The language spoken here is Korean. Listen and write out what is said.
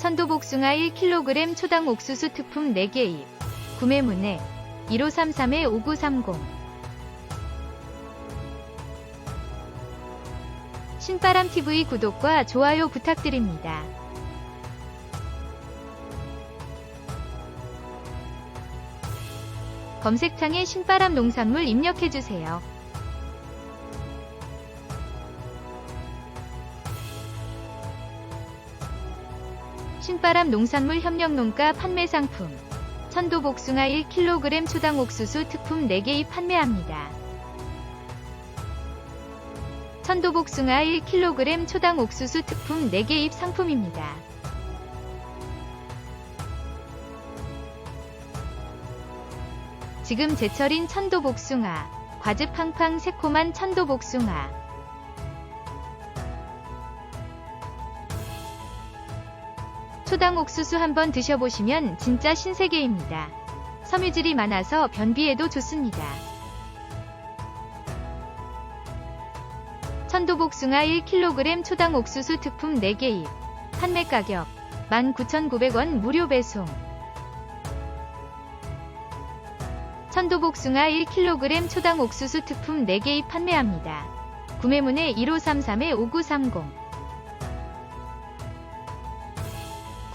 천도복숭아 1kg 초당 옥수수 특품 4개 잎. 구매 문의 1533-5930 신바람TV 구독과 좋아요 부탁드립니다. 검색창에 신바람 농산물 입력해주세요. 신바람 농산물 협력농가 판매 상품 천도 복숭아 1kg 초당 옥수수 특품 4개의 판매합니다. 천도 복숭아 1kg 초당 옥수수 특품 4개입 상품입니다. 지금 제철인 천도 복숭아, 과즙 팡팡 새콤한 천도 복숭아. 초당 옥수수 한번 드셔보시면 진짜 신세계입니다. 섬유질이 많아서 변비에도 좋습니다. 천도복숭아 1kg 초당 옥수수 특품 4개 입. 판매 가격 19,900원 무료 배송. 천도복숭아 1kg 초당 옥수수 특품 4개 입 판매합니다. 구매문의 1533-5930